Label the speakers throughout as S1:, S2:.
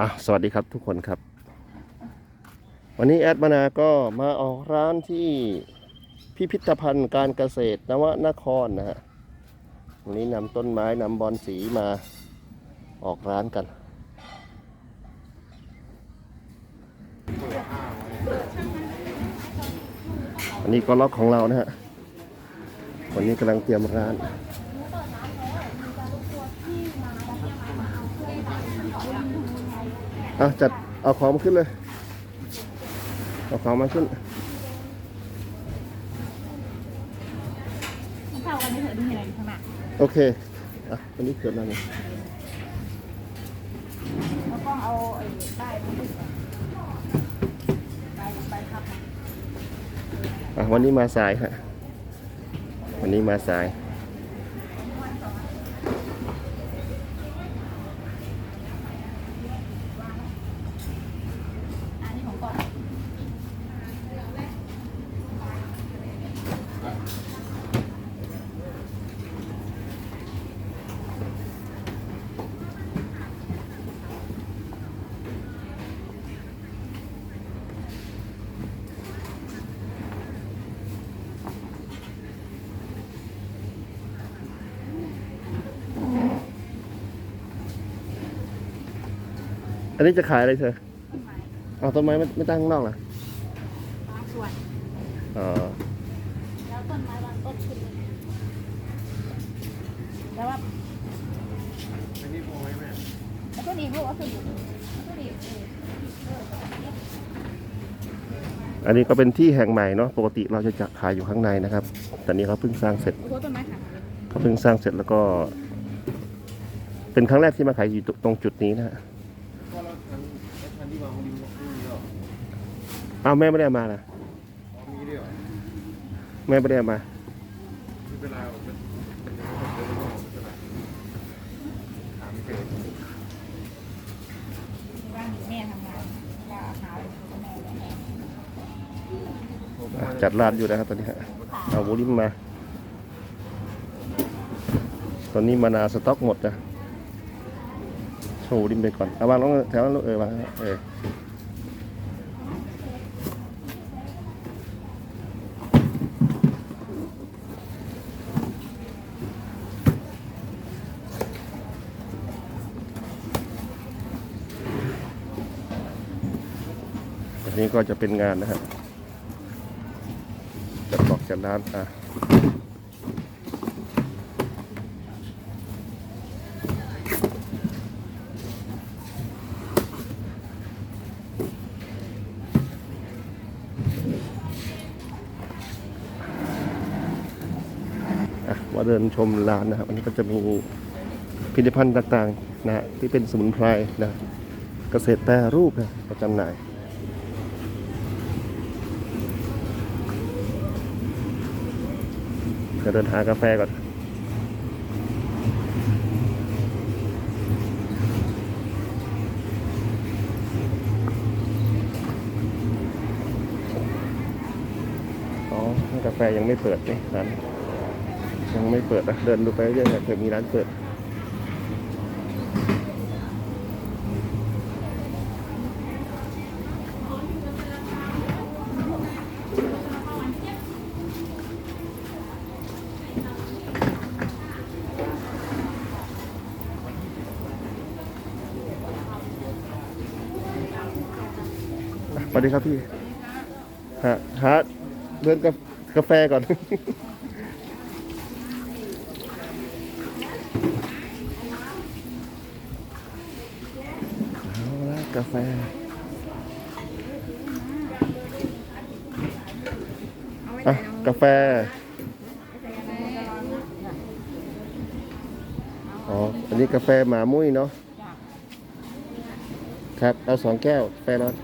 S1: อะสวัสดีครับทุกคนครับ วันนี้แอดมานาก็มาออกร้านที่พิพิธภัณฑ์การเกษตรนวนครนะฮะวันนี้นำต้นไม้นำบอนสีมาออกร้านกัน อันนี้ก็ล็อกของเรานะฮะวันนี้กำลังเตรียมร้าน อะจัดเอาของมาขึ้นเลย เอาของมาขึ้น
S2: เข้ากันไม่เถอะดูอะไรอยู่ข้างหน้า
S1: โอเค อะอันนี้เกิดอะไรเนี่ย
S2: แล้วก็เอาไอ้ป้ายมาติดก่อนป้ายป้ายพับ
S1: อะวันนี้มาสายฮะ วันนี้มาสาย
S2: อันนี้
S1: จะขายอะไรเธอ
S2: ต้นไม้
S1: เอาต้นไม้ไม่ไม่ตั้งข้างนอกเหรอ
S2: บางส่วน
S1: อ๋อ
S2: แล้วต้นไม้บางต้นขึ้นเลยแล้วว่าแล้วต้นอีกลูกเอาขึ้นอยู่แล้วต้นอีกเออ
S1: อันนี้ก็เป็นที่แห่งใหม่เนาะปกติเราจะจะขายอยู่ข้างในนะครับแต่นี้เขาเพิ่งสร้างเสร็จ
S2: โอ้โหต้นไม้ขาดเลย
S1: เขาเพิ่งสร้างเสร็จแล้วก็ เป็นครั้งแรกที่มาขายอยู่ตรงจุดนี้นะฮะ
S3: ก็แล้วทันแล้วทันที่วางริมพรุ่งนี้เหรอ
S1: อ้าแม่ไม่ได้เอามานะ
S3: อ๋อมีด้วยเหรอ
S1: แม่ไม่ได้มา
S3: ไม่เป็นไรหรอกมันมันยังไม่เดินไม่ไรถามไม่เจอ
S2: บ้านแม่ทำงา
S1: จัดร้านอยู่นะครับตอนนี้ฮะเอาบูริมมา ตอนนี้มานาสต็อกหมดนะโชว์ริมไปก่อนเอาวางลงแถวนั้นลูกเออวางเออ อั นี้ก็จะเป็นงานนะฮะจัดบอกจัดร้านอะอะมาเดินชมร้านนะครับอันนี้ก็จะมีผลิตภัณฑ์ต่างๆนะฮะที่เป็นสมุนไพรนะเกษตรแปรรูปนะประจำหน่าย จะเดินหากาแฟก่อนอ๋อร้านกาแฟยังไม่เปิดนี่ร้านยังไม่เปิดนะเดินดูไปเรื่อยๆเผื่อมีร้านเปิด สวัสดีครับพี่ฮะฮะเดินกากาแฟก่อน เอาละกาแฟ อะ กาแฟ อ๋อ อันนี้กาแฟหมามุ้ยเนาะ ครับ เอาสองแก้ว กาแฟร้อน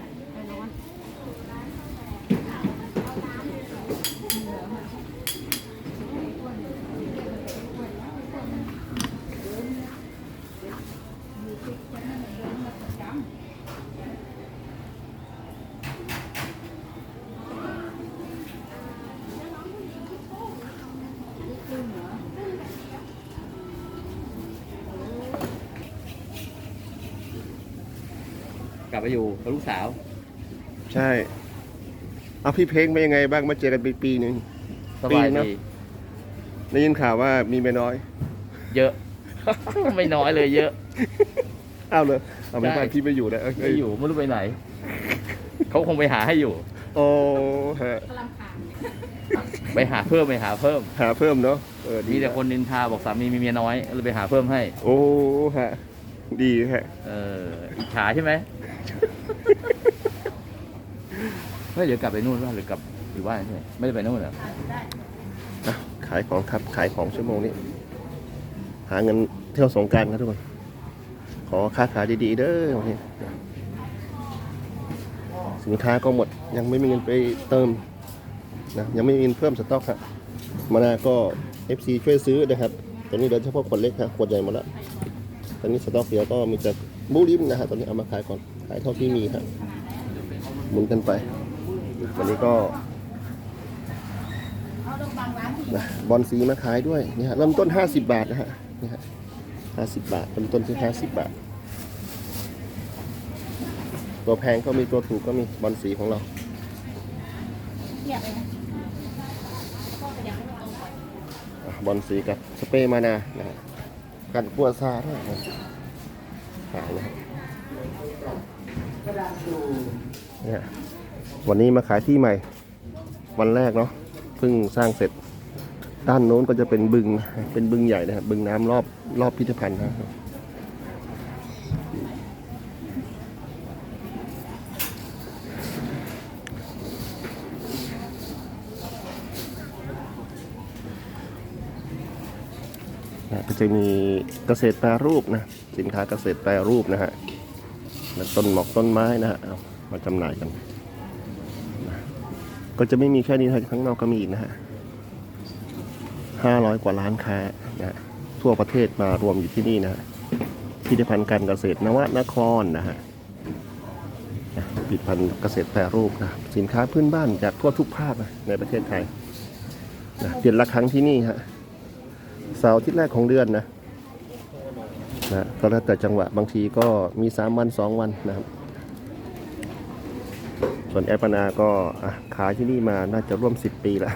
S4: ลับไปอยู่กับลูกสาว
S1: ใช่ เอาพี่เพลงเป็นยังไงบ้างมาเจอกันปีปีหนึ่ง
S4: สบาย
S1: ปีนะ
S4: ดี
S1: ได้ยินข่าวว่ามีเมียน้อย
S4: เยอะ ไม่น้อยเลยเยอะ
S1: อ้าวเลยเอาไม่
S4: ใช่
S1: บ้านพี่ไม่อยู่แล้ว
S4: ไม่อยู่ไม่รู้ไปไหน เขาคงไปหาให้อยู่
S1: โอ้ฮะ
S2: กำลังขาด
S4: ไปหาเพิ่มไปหาเพิ่ม
S1: หาเพิ่มเนาะเออดี
S4: มีแต่คนนินทาบอกสามีมีเมียน้อยเลยไปหาเพิ่มให้
S1: โอ้ฮะดีฮะ
S4: เอออิจฉาใช่ไหม เฮ้ยเดี๋ยวกลับไปนู่นว่าหรือกลับอยู่บ้านใช่ไหมไม่ได้ไปนู่นเหรอ
S2: ขาดได้
S1: อะขายของครับขายของชั่วโมงนี้ หาเงินเที่ยวสงกรารครับทุกคน ขอค้าขายดีๆเด้อวันนี้สินค้าก็หมดยังไม่มีเงินไปเติมนะยังไม่มีเงินเพิ่มสต็อกครับมานาก็ FC ช่วยซื้อนะครับตอนนี้เหลือเฉพาะขวดเล็กครับขวดใหญ่หมดแล้วตอนนี้สต็อกเดียวก็มีแต่ บูริมนะฮะตอนนี้เอามาขายก่อน ขายเท่าที่มีครับหมุนกันไป วันนี้ก็
S2: บางร้านะ
S1: บอลสีมาขายด้วยนี่ฮะเริ่มต้น 50 บาทนะฮะนี่ฮะ50บาทเริ่มต้นที่50บาท ตัวแพงก็มีตัวถูกก็มีบอลสีของเรา
S2: บอ
S1: ลสีกับสเปรย์มานานะกันกัวซาด้วย ขายนะฮะเนี่ยวันนี้มาขายที่ใหม่ วันแรกเนาะเพิ่งสร้างเสร็จ ด้านโน้นก็จะเป็นบึงเป็นบึงใหญ่นะครับบึงน้ำรอบรอบพิพิธภัณฑ์นะครับก็จะมีเกษตรแปรรูปนะ สินค้าเกษตรแปรรูปนะฮะแล้วต้นหมอกต้นไม้นะฮะมาจำหน่ายกันนะก็จะไม่มีแค่นี้นะข้างนอกก็มีอีกนะฮะห้าร้อยกว่าล้านค้านะฮะทั่วประเทศมารวมอยู่ที่นี่นะฮะพิพิธภัณฑ์การเกษตรนวนครนะฮะนะพิพิธภัณฑ์เกษตรแปรรูปนะสินค้าพื้นบ้านจากทั่วทุกภาคนะในประเทศไทยนะเดือนละครั้งที่นี่ฮะเสาร์อาที่แรกของเดือนนะ นะก็แล้วแต่จังหวะบางทีก็มีสามวันสองวันนะครับ ส่วนแอปนาก็ขายที่นี่มาน่าจะร่วม 10 ปีล้ว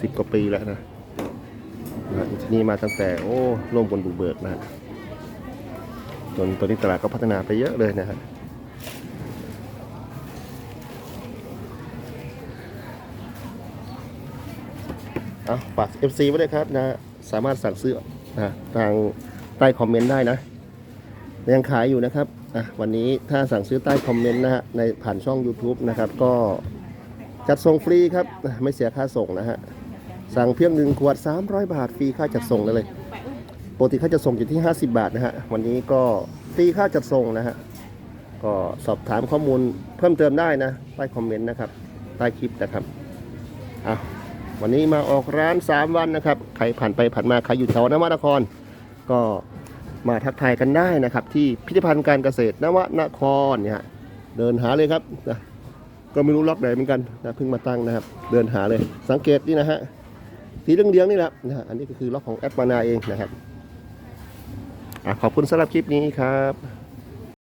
S1: สิบกว่าปีแล้วนะนะที่นี่มาตั้งแต่โอ้ร่วมกันบุเบิกนะฮะจนตอนนี้ตลาดก็พัฒนาไปเยอะเลยนะฮะเอาฝาก FC ไว้ด้วยครับนะ สามารถสั่งซื้อนะทาง ใต้คอมเมนต์ได้นะ ยังขายอยู่นะครับอะวันนี้ถ้าสั่งซื้อใต้คอมเมนต์นะฮะในผ่านช่อง YouTube นะครับ ก็จัดส่งฟรีครับ ไม่เสียค่าส่งนะฮะ สั่งเพียงหนึ่งขวด 300 บาทฟรีค่าจัดส่งเลย
S2: ป
S1: กติค่าจัดส่งอยู่ที่ 50 บาทนะฮะ วันนี้ก็ฟรีค่าจัดส่งนะฮะ ก็สอบถามข้อมูลเพิ่มเติมได้นะ ใต้คอมเมนต์นะครับ ใต้คลิปนะครับอะวันนี้มาออกร้าน 3 วันนะครับ ใครผ่านไปผ่านมาใครอยู่แถวนวนคร ก็มาทักทายกันได้นะครับ ที่พิพิธภัณฑ์การเกษตรนวนครเนี่ยเดินหาเลยครับนะก็ไม่รู้ล็อกไหนเหมือนกันนะเพิ่งมาตั้งนะครับ เดินหาเลยสังเกตนี่นะฮะสีเหลืองๆนี่แหละนะอันนี้ก็คือล็อกของแอดมานาเองนะครับอขอบคุณสำหรับคลิปนี้ครับ